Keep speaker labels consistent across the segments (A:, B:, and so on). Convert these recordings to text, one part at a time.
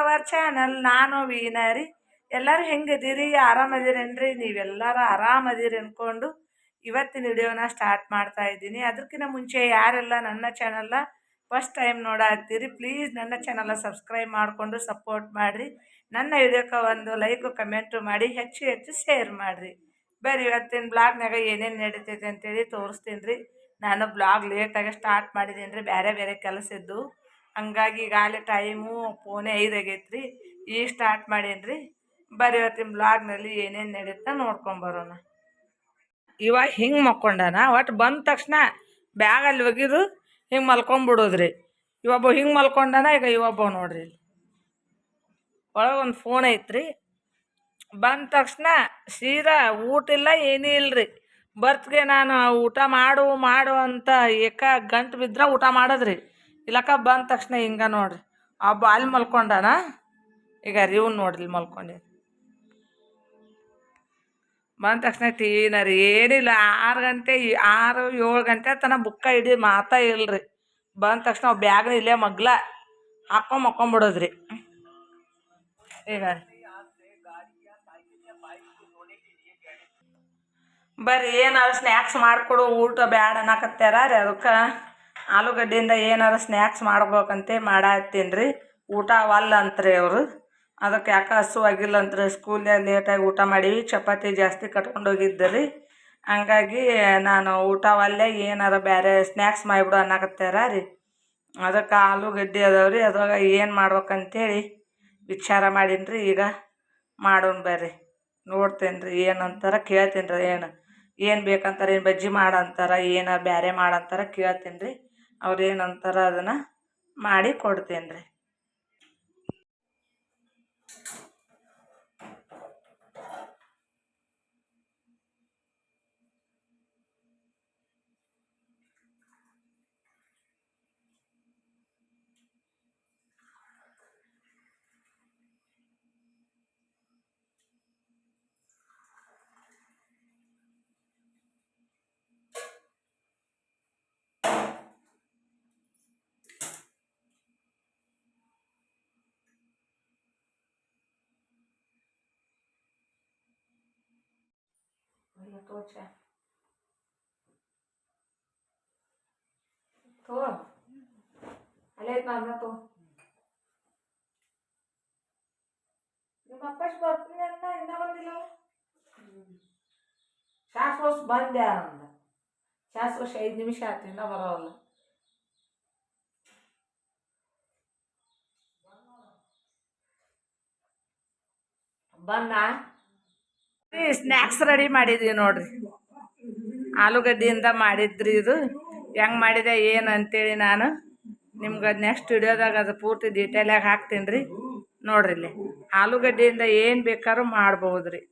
A: Our channel ನಾನು ವೀನಾರಿ ಎಲ್ಲರೂ ಹೆಂಗದೀರಿ? ಆರಾಮದಿರೇನ್ರಿ? ನೀವೆಲ್ಲರೂ ಆರಾಮದಿರಿ ಅಂದ್ಕೊಂಡು ಇವತ್ತಿನ ವಿಡಿಯೋನ ಸ್ಟಾರ್ಟ್ ಮಾಡ್ತಾ ಇದ್ದೀನಿ. ಅದಕ್ಕಿಂತ ಮುಂಚೆ ಯಾರೆಲ್ಲ ನನ್ನ ಚಾನಲ್ನ ಫಸ್ಟ್ ಟೈಮ್ ನೋಡತ್ತೀರಿ ಪ್ಲೀಸ್ ನನ್ನ ಚಾನಲ್ನ ಸಬ್ಸ್ಕ್ರೈಬ್ ಮಾಡಿಕೊಂಡು ಸಪೋರ್ಟ್ ಮಾಡಿರಿ. ನನ್ನ ವಿಡಿಯೋಕ್ಕೆ ಒಂದು ಲೈಕು ಕಮೆಂಟು ಮಾಡಿ, ಹೆಚ್ಚು ಹೆಚ್ಚು ಶೇರ್ ಮಾಡಿರಿ. ಬೇರೆ ಇವತ್ತಿನ ಬ್ಲಾಗ್ನಾಗ ಏನೇನು ನಡೀತೈತೆ ಅಂತೇಳಿ ತೋರಿಸ್ತೀನಿ ರೀ ನಾನು ಬ್ಲಾಗ್ ಲೇಟಾಗಿ ಸ್ಟಾರ್ಟ್ ಮಾಡಿದ್ದೀನಿ ರೀ ಬೇರೆ ಬೇರೆ ಕೆಲಸ ಇದ್ದು. ಹಂಗಾಗಿ ಈಗಾಗಲೇ ಟೈಮು ಫೋನೆ ಐದು ಆಗೈತೆ ರೀ ಈಗ ಸ್ಟಾರ್ಟ್ ಮಾಡೇನಿ ರೀ ಬರೀ ಇವತ್ತಿನ ಬ್ಲಾಗ್ನಲ್ಲಿ ಏನೇನು ನಡೀತಾ ನೋಡ್ಕೊಂಬರೋಣ ಇವಾಗ ಹಿಂಗೆ ಮಕ್ಕೊಂಡಾನ ಒಟ್ಟು ಬಂದ ತಕ್ಷಣ ಬ್ಯಾಗಲ್ಲಿ ಒಗಿದು ಹಿಂಗೆ ಮಲ್ಕೊಂಬಿಡೋದ್ರಿ ಇವೊಬ್ಬ ಹಿಂಗೆ ಮಲ್ಕೊಂಡಾನ, ಈಗ ಇವೊಬ್ಬ ನೋಡ್ರಿ ಒಳಗೆ ಒಂದು ಫೋನ್ ಐತ್ರಿ. ಬಂದ ತಕ್ಷಣ ಸೀದಾ ಊಟ ಇಲ್ಲ, ಏನೂ ಇಲ್ರಿ. ಬರ್ತ್ಗೆ ನಾನು ಊಟ ಮಾಡು ಮಾಡು ಅಂತ ಏಕ ಗಂಟು ಬಿದ್ರೆ ಊಟ ಮಾಡೋದ್ರಿ. ಇಲ್ಲಕ್ಕ ಬಂದ ತಕ್ಷಣ ಹಿಂಗೆ ನೋಡ್ರಿ. ಆ ಬಾಲ್ ಮಲ್ಕೊಂಡಾನ? ಈಗ ರೀವ್ ನೋಡ್ರಿ ಮಲ್ಕೊಂಡಿ ಬಂದ ತಕ್ಷಣ ಟೀನ ರೀ. ಏನಿಲ್ಲ, ಆರು ಗಂಟೆ ಆರು, ಏಳು ಗಂಟೆ ತನಕ ಬುಕ್ಕ ಹಿಡಿ ಮಾತಾ ಇಲ್ರಿ. ಬಂದ ತಕ್ಷಣ ಅವ್ ಬ್ಯಾಗ್ನ ಇಲ್ಲೇ ಮಗ್ಲ ಹಾಕೊಂಡ್ ಮಕ್ಕೊಂಬಿಡೋದ್ರಿ ಈಗ ಬರ್ರಿ ಏನಾದ್ರು ಸ್ನ್ಯಾಕ್ಸ್ ಮಾಡಿಕೊಡು, ಊಟ ಬ್ಯಾಡ ಅನ್ನಕತ್ತಾರ ರೀ ಅದಕ್ಕೆ. ಆಲೂಗಡ್ಡೆಯಿಂದ ಏನಾರು ಸ್ನ್ಯಾಕ್ಸ್ ಮಾಡ್ಬೇಕಂತೆ ಮಾಡತ್ತೀನಿ ರೀ ಊಟ ಅವಲ್ಲ ಅಂತ್ರಿ ಅವರು. ಅದಕ್ಕೆ ಯಾಕೆ ಹಸು ಆಗಿಲ್ಲ ಅಂತ್ರಿ. ಸ್ಕೂಲ್ನಾಗ ಲೇಟಾಗಿ ಊಟ ಮಾಡೀವಿ. ಚಪಾತಿ ಜಾಸ್ತಿ ಕಟ್ಕೊಂಡು ರೀ ಹಂಗಾಗಿ ನಾನು ಊಟ ಒಲ್ಲೆ ಏನಾರ ಬೇರೆ ಸ್ನ್ಯಾಕ್ಸ್ ಮಾಡಿಬಿಡು ಅನ್ನಕತ್ತಾರ ರೀ. ಅದಕ್ಕೆ ಆಲೂಗಡ್ಡೆ ಅದಾವೆ ರೀ ಅದ್ರಾಗ ಏನು ಮಾಡ್ಬೇಕಂತೇಳಿ ವಿಚಾರ ಮಾಡೀನಿ ರೀ ಈಗ ಮಾಡೋಣ ಬರ್ರಿ. ನೋಡ್ತೇನೆ ರೀ ಏನಂತಾರ ಕೇಳ್ತೀನಿ ರೀ ಏನು ಏನು ಬೇಕಂತಾರೆ, ಏನು ಬಜ್ಜಿ ಮಾಡಂತಾರ, ಏನು ಬೇರೆ ಮಾಡಂತಾರ ಕೇಳ್ತೀನಿ ರೀ ಅವ್ರು ಏನಂತಾರ ಅದನ್ನು ಮಾಡಿ ಕೊಡ್ತೇನೆ ರೀ ತೋಚ ತೋ ಅಲ್ಲೇ ಐತೆ ಅನ್ನ ತೋ ನಿಮ್ಮ ಅಪ್ಪಷ್ಟು ಬರ್ತೀನಿ ಅಂತ ಇನ್ನೂ ಬಂದಿಲ್ಲ ಶಾಸ್ವಸ್ ಬಂದೆ ಅಂದ ಶಾಸ್ವಸ್ ಐದು ನಿಮಿಷ ಆಯ್ತು ಇನ್ನೂ ಬರೋಲ್ಲ ಬಂದ ಸ್ನ್ಯಾಕ್ಸ್ ರೆಡಿ ಮಾಡಿದ್ವಿ ನೋಡ್ರಿ. ಆಲೂಗಡ್ಡೆಯಿಂದ ಮಾಡಿದ್ರಿ ಇದು. ಹೆಂಗೆ ಮಾಡಿದೆ, ಏನು ಅಂತೇಳಿ ನಾನು ನಿಮ್ಗೆ ನೆಕ್ಸ್ಟ್ ವಿಡಿಯೋದಾಗ ಅದು ಪೂರ್ತಿ ಡೀಟೇಲಾಗಿ ಹಾಕ್ತೀನಿ ರೀ ನೋಡ್ರಿ ಇಲ್ಲಿ. ಆಲೂಗಡ್ಡೆಯಿಂದ ಏನು ಬೇಕಾದ್ರೂ ಮಾಡ್ಬೋದು ರೀ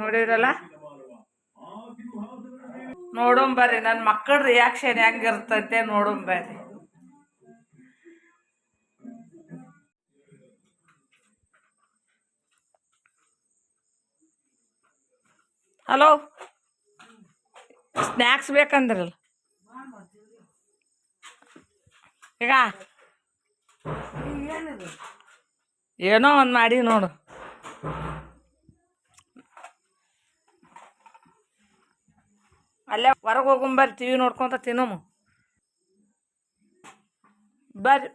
A: ನೋಡಿದ್ರಲ್ಲ ನೋಡೋಂಬರ್ರಿ ನನ್ನ ಮಕ್ಕಳ ರಿಯಾಕ್ಷನ್ ಹೆಂಗಿರ್ತಂತೆ ನೋಡೋಂಬರ್ರಿ ಹಲೋ? ಸ್ನ್ಯಾಕ್ಸ್ ಬೇಕಂದ್ರಲ್ಲ. ಈಗ? ಏನೋ ಒಂದು ಮಾಡಿ ನೋಡು. ಅಲ್ಲೇ ಹೊರಗೆ ಹೋಗೊಂಬರ್ರಿ ಟಿ ವಿ ನೋಡ್ಕೊಂತ ತಿನ್ನೋಮು. ಬರ್ರಿ.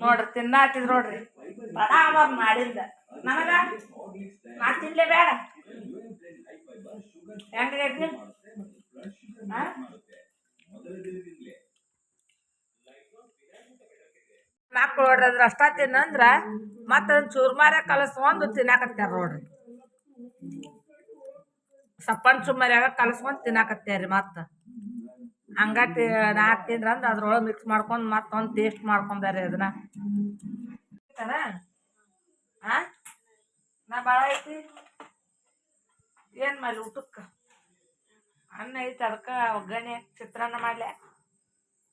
A: ನೋಡ್ರಿ ತಿನ್ನಾತಿದ್ ನೋಡ್ರಿ. ಬರಾಬರ್ ಮಾಡಿಂದ ನನಗ ನಾ ತಿನ್ಲೇ ಬೇಡ ಹೆಂಗೈತಿ ಮಕ್ಕಳು ನೋಡ್ರಿ ಅಷ್ಟ ತಿನ್ನಂದ್ರ ಮತ್ತೊಂದು ಚೂರ್ಮಾರ ಕಲಸ್ಕೊಂಡು ತಿನ್ನಾಕತ್ತಾರ ನೋಡ್ರಿ. ಸಪ್ಪನ್ ಚುಮ್ಮರ್ಯಾಗ ಕಲಸ್ಕೊಂಡು ತಿನ್ನಾಕತ್ತಾರ್ರಿ ಮತ್ತೆ. ಹಂಗ ನಾ ತಿಂದ್ರ ಅಂದ್ರೆ ಅದ್ರೊಳಗೆ ಮಿಕ್ಸ್ ಮಾಡ್ಕೊಂಡು ಮತ್ತೊಂದು ಟೇಸ್ಟ್ ಮಾಡ್ಕೊಂಡಾರಿ ಅದನ್ನ ಆ? ನಾ ಭಾಳ ಐತಿ. ಏನು ಮಾಡಲಿ ಊಟಕ್ಕೆ? ಅನ್ನ ಐತಿ ಅದಕ್ಕೆ ಒಗ್ಗರಣೆ ಚಿತ್ರಾನ್ನ ಮಾಡಲೆ.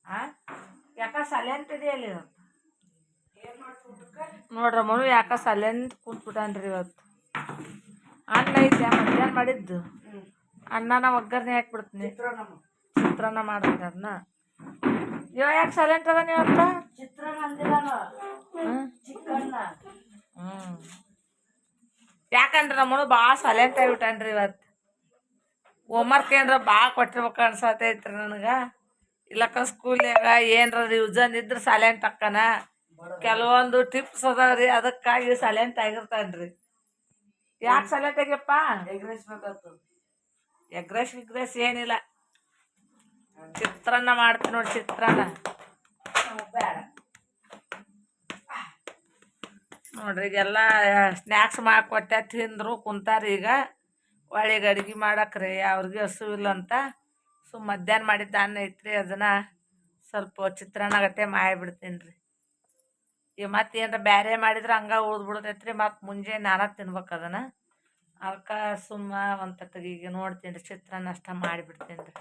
A: ಆ? ಯಾಕ ಸಲೆಂಟ್ ಇದೆಯಲ್ಲ ಇವತ್ತು? ನೋಡ್ರ ಮನು ಯಾಕ ಸಲೆಂಟ್ ಕುಂತ್ಬಿಟ್ಟಾನ್ರಿ ಇವತ್ತು. ಅನ್ನ ಐತಿ ಮಧ್ಯಾಹ್ನ ಮಾಡಿದ್ದು. ಅನ್ನನ ಒಗ್ಗರಣೆ ಹಾಕ್ಬಿಡ್ತೀನಿ. ಚಿತ್ರಾನ್ನ ಮಾಡ್ತೀನಿ ಅದನ್ನ ಇವ ಯಾಕೆ ಸೈಲೆಂಟ್ ಅದ ನೀವತ್ತ
B: ಚಿತ್ರಾನ್ನ ಅಂದಿಲ್ಲ ಚಿಕನ್ನ
A: ಹ್ಞೂ ಯಾಕಂದ್ರೆ ನಮ್ಮನು ಭಾಳ ಸೈಲೆಂಟ್ ಆಗಿಬಿಟ್ಟಾನ್ರಿ ಇವತ್ತು ಹೋಮ್ವರ್ಕ್ ಏನಾರ ಭಾಳ ಕೊಟ್ಟಿರ್ಬೇಕು ಅನ್ಸತೈತ್ರಿ ನನಗೆ. ಇಲ್ಲಕ್ಕ ಸ್ಕೂಲ್ಯಾಗ ಏನರ ರಿವಿಸನ್ ಇದ್ರೆ ಸೈಲೆಂಟ್ ಅಕ್ಕನ. ಕೆಲವೊಂದು ಟಿಪ್ಸ್ ಅದಾವ್ರಿ, ಅದಕ್ಕಾಗಿ ಸೈಲೆಂಟ್ ಆಗಿರ್ತಾನ್ರಿ. ಯಾಕೆ ಸೈಲೆಂಟ್ ಆಗ್ಯಪ್ಪ? ಎಗ್ರೆಸ್ ವಿಗ್ರೆಸ್ ಏನಿಲ್ಲ. ಚಿತ್ರಾನ್ನ ಮಾಡ್ತೀನಿ ನೋಡಿ ಚಿತ್ರಾನ್ನ.
B: ಬೇಡ
A: ನೋಡ್ರಿ ಈಗೆಲ್ಲ ಸ್ನ್ಯಾಕ್ಸ್ ಮಾಡಿಕೊಟ್ಟೆ ತಿಂದರು ಕುಂತಾರ ಈಗ. ಒಳ್ಳೆಗೆ ಅಡ್ಗೆ ಮಾಡಕ್ರಿ, ಅವ್ರಿಗೆ ಹಸುವಿಲ್ಲ ಅಂತ. ಸೊ ಮಧ್ಯಾಹ್ನ ಮಾಡಿದ್ದ ಅನ್ನ ಐತ್ರಿ, ಅದನ್ನು ಸ್ವಲ್ಪ ಚಿತ್ರಾನ್ನ ಗಟ್ಟೆ ಮಾಡಿಬಿಡ್ತೀನಿ ರೀ ಈಗ ಮತ್ತೆ ಏನಾರ ಬೇರೆ ಮಾಡಿದ್ರೆ ಹಂಗೆ ಉಳಿದ್ಬಿಡ್ತೈತೆ ರೀ ಮತ್ತು ಮುಂಜಾನೆ ನಾನು ತಿನ್ಬೇಕು ಅದನ್ನು. ಅದಕ್ಕೆ ಸುಮ್ಮ ಒಂದು ತಟ್ಟಿಗೆ ಈಗ ನೋಡ್ತೀನಿ ರೀ ಚಿತ್ರಾನ್ನ ಅಷ್ಟ ಮಾಡಿಬಿಡ್ತೀನಿ ರೀ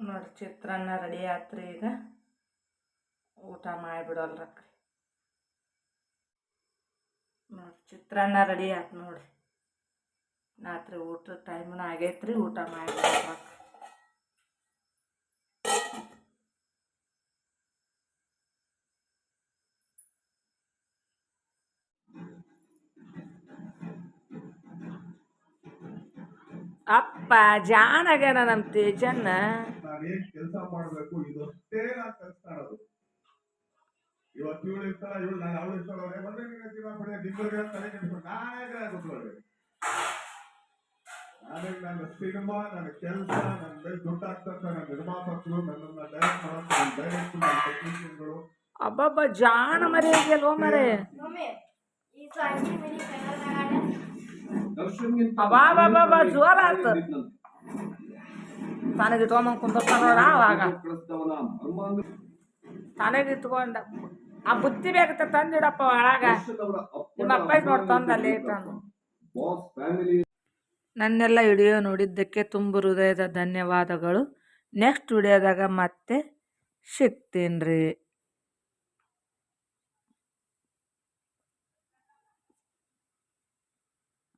A: ನೋಡಿ ಚಿತ್ರಾನ್ನ ರೆಡಿ ಆತ್ರಿ ಈಗ. ಊಟ ಮಾಡಿಬಿಡೋಲ್ರಕ್ರಿ ನೋಡಿ ಚಿತ್ರಾನ್ನ ರೆಡಿ ಆಯ್ತು ನೋಡಿ ರಾತ್ರಿ ಊಟದ ಟೈಮ್ನ ಆಗೈತ್ರಿ, ಊಟ ಮಾಡಿಬಿಡೋಲ್ರಕ್ಕ ಅಪ್ಪ, ಜಾನಗನ ನಮ್ಮ ತೇಜನ್ನ.
C: ಕೆಲಸ ಮಾಡಬೇಕು ಇದಷ್ಟೇ ಇವತ್ತು ಕೆಲಸ ದುಡ್ಡು ಆಗ್ತಂತ
A: ಅಬ್ಬಬ್ಬ ಜಾಣ ಮರಿ
D: ಮಮ್ಮಿ ಈ
A: ಅಬ್ಬಾಬಾಬಾಬಾ ಜೋರ ಆತು. ತನಗೆ ಇಟ್ಕೊಂಬಂದು ಕುಂದಿರ್ತಾನ ಅವಾಗ. ತನಗೆ ಇಟ್ಕೊಂಡ ಆ ಬುತ್ತಿ ಬೇಕತ್ತ ತಂದಿಡಪ್ಪ ಒಳಗ. ನಿಮ್ಮ ಅಪ್ಪ ನೋಡ್ತಂದಲ್ಲಿ ನನ್ನೆಲ್ಲ ವಿಡಿಯೋ ನೋಡಿದ್ದಕ್ಕೆ ತುಂಬ ಹೃದಯದ ಧನ್ಯವಾದಗಳು. ನೆಕ್ಸ್ಟ್ ವಿಡಿಯೋದಾಗ ಮತ್ತೆ ಸಿಗ್ತೀನಿ ರೀ